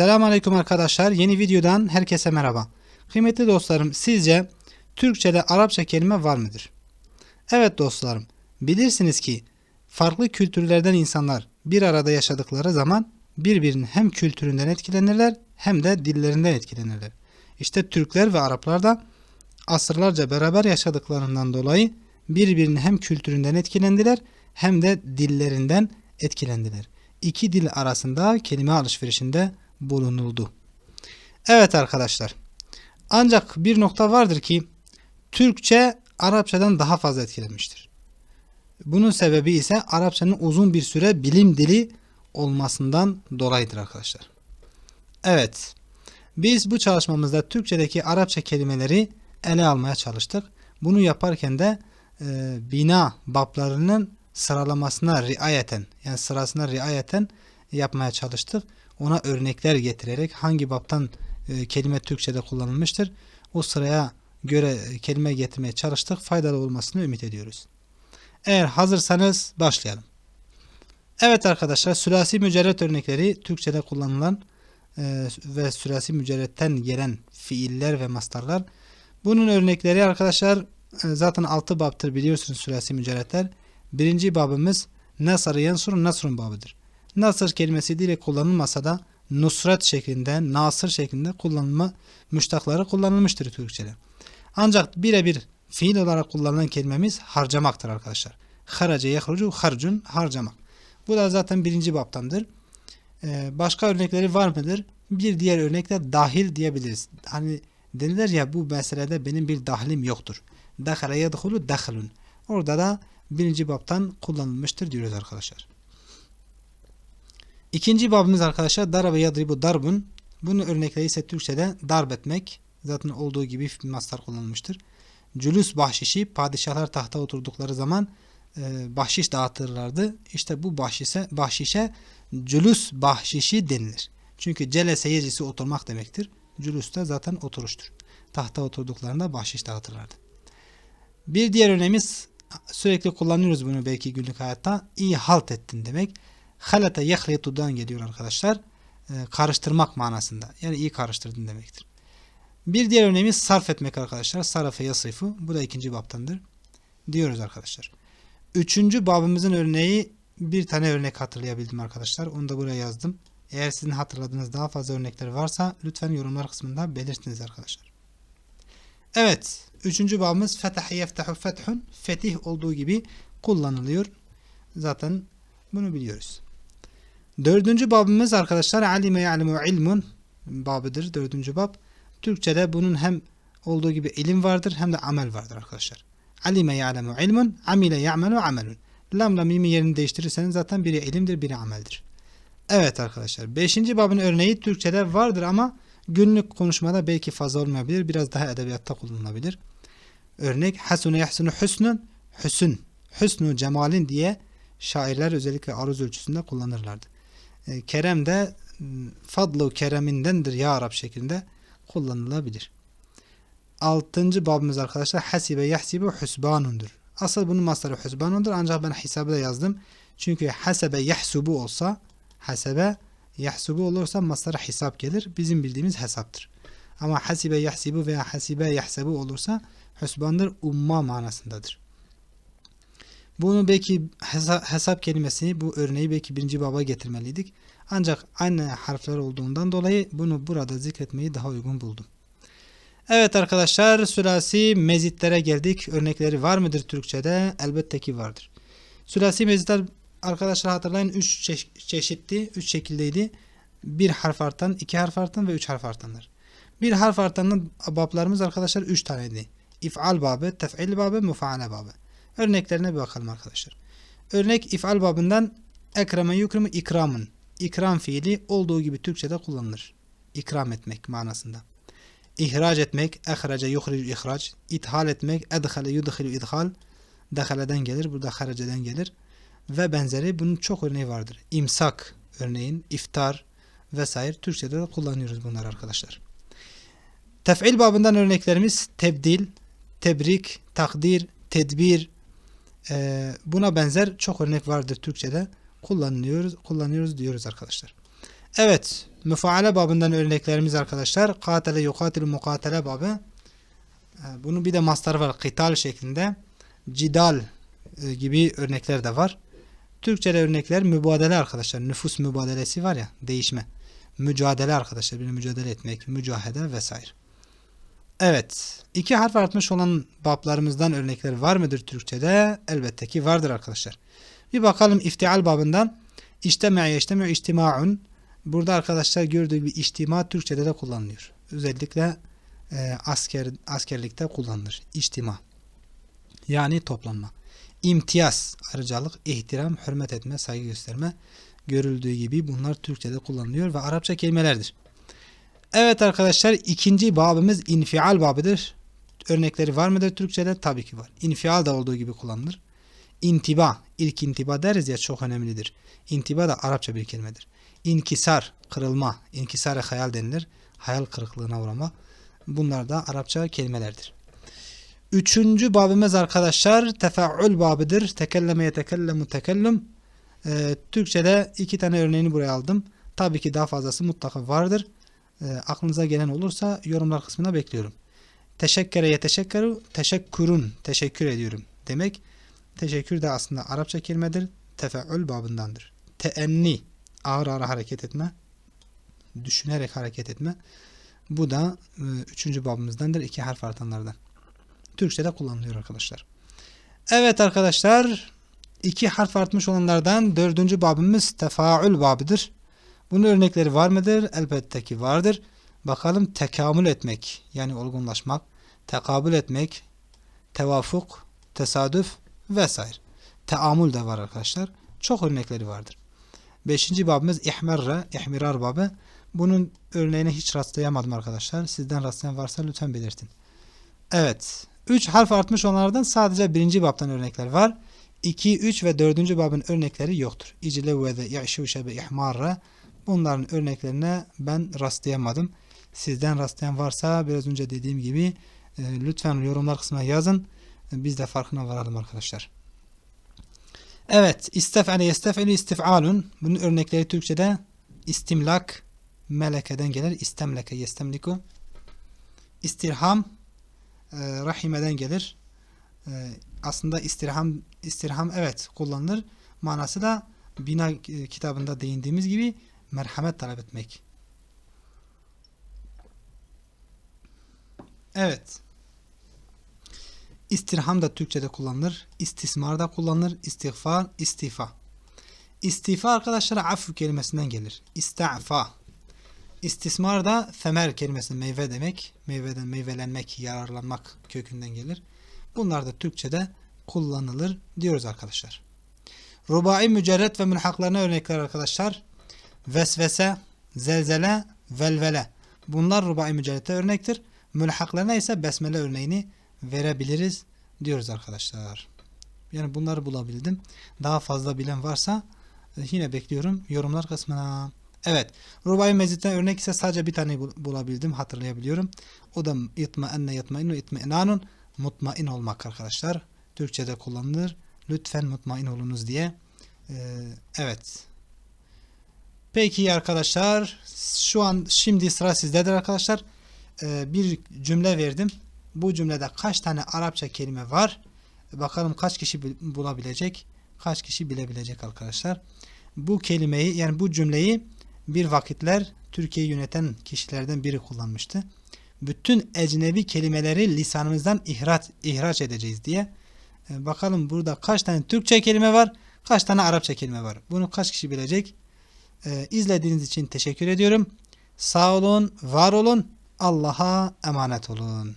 Selamünaleyküm arkadaşlar. Yeni videodan herkese merhaba. Kıymetli dostlarım, sizce Türkçede Arapça kelime var mıdır? Evet dostlarım, bilirsiniz ki farklı kültürlerden insanlar bir arada yaşadıkları zaman birbirinin hem kültüründen etkilenirler hem de dillerinden etkilenirler. İşte Türkler ve Araplar da asırlarca beraber yaşadıklarından dolayı birbirinin hem kültüründen etkilendiler hem de dillerinden etkilendiler. İki dil arasında kelime alışverişinde bulunuldu. Evet arkadaşlar. Ancak bir nokta vardır ki Türkçe Arapçadan daha fazla etkilenmiştir. Bunun sebebi ise Arapçanın uzun bir süre bilim dili olmasından dolayıdır arkadaşlar. Evet. Biz bu çalışmamızda Türkçedeki Arapça kelimeleri ele almaya çalıştık. Bunu yaparken de e, bina bablarının sıralamasına riayeten yani sırasına riayeten yapmaya çalıştık. Ona örnekler getirerek hangi baptan e, kelime Türkçe'de kullanılmıştır o sıraya göre e, kelime getirmeye çalıştık. Faydalı olmasını ümit ediyoruz. Eğer hazırsanız başlayalım. Evet arkadaşlar sülasi mücerret örnekleri Türkçe'de kullanılan e, ve sülasi mücerretten gelen fiiller ve mastarlar. Bunun örnekleri arkadaşlar zaten 6 babtır biliyorsunuz sülasi mücerretler. Birinci babımız Nasır yansur nasrun babıdır. Nasır kelimesi direkt kullanılmasa da nusret şeklinde, nasır şeklinde kullanılma müştakları kullanılmıştır Türkçe'de. Ancak birebir fiil olarak kullanılan kelimemiz harcamaktır arkadaşlar. Haraca yehrucu harcun harcamak. Bu da zaten birinci baptandır. Ee, başka örnekleri var mıdır? Bir diğer örnekte dahil diyebiliriz. Hani denilir ya bu meselede benim bir dahlim yoktur. Dakhala yedhulu dahlun. Orada da birinci babtan kullanılmıştır diyoruz arkadaşlar. İkinci babımız arkadaşlar darabe yadribu darbun. Bunun örnekleri ise Türkçe'de darp etmek. Zaten olduğu gibi mastar kullanılmıştır. Cülüs bahşişi padişahlar tahta oturdukları zaman e, bahşiş dağıtırlardı. İşte bu bahşişe, bahşişe cülüs bahşişi denilir. Çünkü celese yecisi oturmak demektir. Cülüs de zaten oturuştur. Tahta oturduklarında bahşiş dağıtırlardı. Bir diğer örneğimiz sürekli kullanıyoruz bunu belki günlük hayatta. İyi halt ettin demek. Halata yahlitudan geliyor arkadaşlar. E, karıştırmak manasında. Yani iyi karıştırdın demektir. Bir diğer örneğimiz sarf etmek arkadaşlar. Sarafe yasıfı. Bu da ikinci baptandır. Diyoruz arkadaşlar. Üçüncü babımızın örneği bir tane örnek hatırlayabildim arkadaşlar. Onu da buraya yazdım. Eğer sizin hatırladığınız daha fazla örnekler varsa lütfen yorumlar kısmında belirtiniz arkadaşlar. Evet. Üçüncü babımız fetah yeftahu fethun. Fetih olduğu gibi kullanılıyor. Zaten bunu biliyoruz. Dördüncü babımız arkadaşlar alime ya'lemu ilmun babıdır. Dördüncü bab. Türkçe'de bunun hem olduğu gibi ilim vardır hem de amel vardır arkadaşlar. Alime ya'lemu ilmun, amile ya'melu amelun. Lamla mimi yerini değiştirirseniz zaten biri ilimdir, biri ameldir. Evet arkadaşlar. Beşinci babın örneği Türkçe'de vardır ama günlük konuşmada belki fazla olmayabilir. Biraz daha edebiyatta kullanılabilir. Örnek hasune yahsunu hüsnün, hüsün, hüsnü cemalin diye şairler özellikle aruz ölçüsünde kullanırlardı. E, kerem de fadlu keremindendir ya Arap şeklinde kullanılabilir. Altıncı babımız arkadaşlar hasibe yahsibu husbanundur. Asıl bunun mastarı husbanundur ancak ben hesabı da yazdım. Çünkü hasebe yahsubu olsa hasebe yahsubu olursa mastarı hesap gelir. Bizim bildiğimiz hesaptır. Ama hasibe yahsibu veya hasibe yahsebu olursa husbandır umma manasındadır. Bunu belki hesap, kelimesini bu örneği belki birinci baba getirmeliydik. Ancak aynı harfler olduğundan dolayı bunu burada zikretmeyi daha uygun buldum. Evet arkadaşlar sülasi mezitlere geldik. Örnekleri var mıdır Türkçe'de? Elbette ki vardır. Sülasi mezitler arkadaşlar hatırlayın 3 çe çeşitti, 3 şekildeydi. Bir harf artan, iki harf artan ve üç harf artanlar. Bir harf artanın bablarımız arkadaşlar 3 taneydi. İf'al babı, tef'il babı, mufaale babı. Örneklerine bir bakalım arkadaşlar. Örnek if'al babından ekreme yukrimu ikramın. İkram fiili olduğu gibi Türkçe'de kullanılır. İkram etmek manasında. İhraç etmek, ehrace yuhricu ihraç. İthal etmek, edhale yudhilu idhal. Dehaleden gelir, burada haraceden gelir. Ve benzeri bunun çok örneği vardır. İmsak örneğin, iftar vesaire Türkçe'de de kullanıyoruz bunlar arkadaşlar. Tef'il babından örneklerimiz tebdil, tebrik, takdir, tedbir, e, buna benzer çok örnek vardır Türkçe'de kullanıyoruz, kullanıyoruz diyoruz arkadaşlar. Evet. Müfaale babından örneklerimiz arkadaşlar. Katele yukatilu mukatele babı. Ee, Bunun bir de mastarı var. Kıtal şeklinde. Cidal e, gibi örnekler de var. Türkçe'de örnekler mübadele arkadaşlar. Nüfus mübadelesi var ya. Değişme. Mücadele arkadaşlar. Bir mücadele etmek. Mücahede vesaire. Evet. iki harf artmış olan bablarımızdan örnekler var mıdır Türkçe'de? Elbette ki vardır arkadaşlar. Bir bakalım iftial babından. İçtemeye içtemiyor içtimaun. Burada arkadaşlar gördüğü gibi içtima Türkçe'de de kullanılıyor. Özellikle e, asker askerlikte kullanılır. İçtima. Yani toplanma. İmtiyaz, ayrıcalık, ihtiram, hürmet etme, saygı gösterme görüldüğü gibi bunlar Türkçe'de kullanılıyor ve Arapça kelimelerdir. Evet arkadaşlar ikinci babımız infial babıdır. Örnekleri var mıdır Türkçe'de? Tabii ki var. İnfial da olduğu gibi kullanılır. İntiba, ilk intiba deriz ya çok önemlidir. İntiba da Arapça bir kelimedir. İnkisar, kırılma, inkisara hayal denilir. Hayal kırıklığına uğrama. Bunlar da Arapça kelimelerdir. Üçüncü babımız arkadaşlar tefaül babıdır. Tekelleme yetekellemu tekellüm. Ee, Türkçe'de iki tane örneğini buraya aldım. Tabii ki daha fazlası mutlaka vardır. Ee, aklınıza gelen olursa yorumlar kısmına bekliyorum. Teşekkere yeteşekkeru, teşekkürün, teşekkür ediyorum demek. Teşekkür de aslında Arapça kelimedir. Tefeül babındandır. Teenni, ağır ağır hareket etme, düşünerek hareket etme. Bu da e, üçüncü babımızdandır. iki harf artanlardan. Türkçe'de kullanılıyor arkadaşlar. Evet arkadaşlar, iki harf artmış olanlardan dördüncü babımız tefaül babıdır. Bunun örnekleri var mıdır? Elbette ki vardır. Bakalım tekamül etmek yani olgunlaşmak, tekabül etmek, tevafuk, tesadüf vesaire. Teamül de var arkadaşlar. Çok örnekleri vardır. Beşinci babımız ihmerre, ihmirar babı. Bunun örneğine hiç rastlayamadım arkadaşlar. Sizden rastlayan varsa lütfen belirtin. Evet. Üç harf artmış olanlardan sadece birinci babtan örnekler var. 2, 3 ve 4. babın örnekleri yoktur. İcile ve de ya'şuşe be ihmarra. Bunların örneklerine ben rastlayamadım. Sizden rastlayan varsa biraz önce dediğim gibi e, lütfen yorumlar kısmına yazın. E, biz de farkına varalım arkadaşlar. Evet. İstef'ale yestef'eli istif'alun. Bunun örnekleri Türkçe'de istimlak melekeden gelir. İstemleke yestemliku. İstirham e, rahimeden gelir. E, aslında istirham istirham evet kullanılır. Manası da bina e, kitabında değindiğimiz gibi merhamet talep etmek. Evet. İstirham da Türkçe'de kullanılır. İstismar da kullanılır. İstiğfar, istifa. İstifa arkadaşlar affü kelimesinden gelir. İsta'fa. İstismar da femer kelimesi meyve demek. Meyveden meyvelenmek, yararlanmak kökünden gelir. Bunlar da Türkçe'de kullanılır diyoruz arkadaşlar. Rubai mücerret ve mülhaklarına örnekler arkadaşlar. Vesvese, zelzele, velvele. Bunlar rubai mücerrete örnektir. Mülhaklarına ise besmele örneğini verebiliriz diyoruz arkadaşlar. Yani bunları bulabildim. Daha fazla bilen varsa e, yine bekliyorum yorumlar kısmına. Evet. Rubai mezitten örnek ise sadece bir tane bulabildim. Hatırlayabiliyorum. O da itmaenne yatmainu itminanun mutmain olmak arkadaşlar. Türkçe'de kullanılır. Lütfen mutmain olunuz diye. Ee, evet. Peki arkadaşlar. Şu an şimdi sıra sizdedir arkadaşlar. Ee, bir cümle verdim. Bu cümlede kaç tane Arapça kelime var? Bakalım kaç kişi bulabilecek? Kaç kişi bilebilecek arkadaşlar? Bu kelimeyi yani bu cümleyi bir vakitler Türkiye'yi yöneten kişilerden biri kullanmıştı. Bütün ecnebi kelimeleri lisanımızdan ihraç, ihraç edeceğiz diye. Ee, bakalım burada kaç tane Türkçe kelime var, kaç tane Arapça kelime var. Bunu kaç kişi bilecek? Ee, izlediğiniz için teşekkür ediyorum. Sağ olun, var olun. Allah'a emanet olun.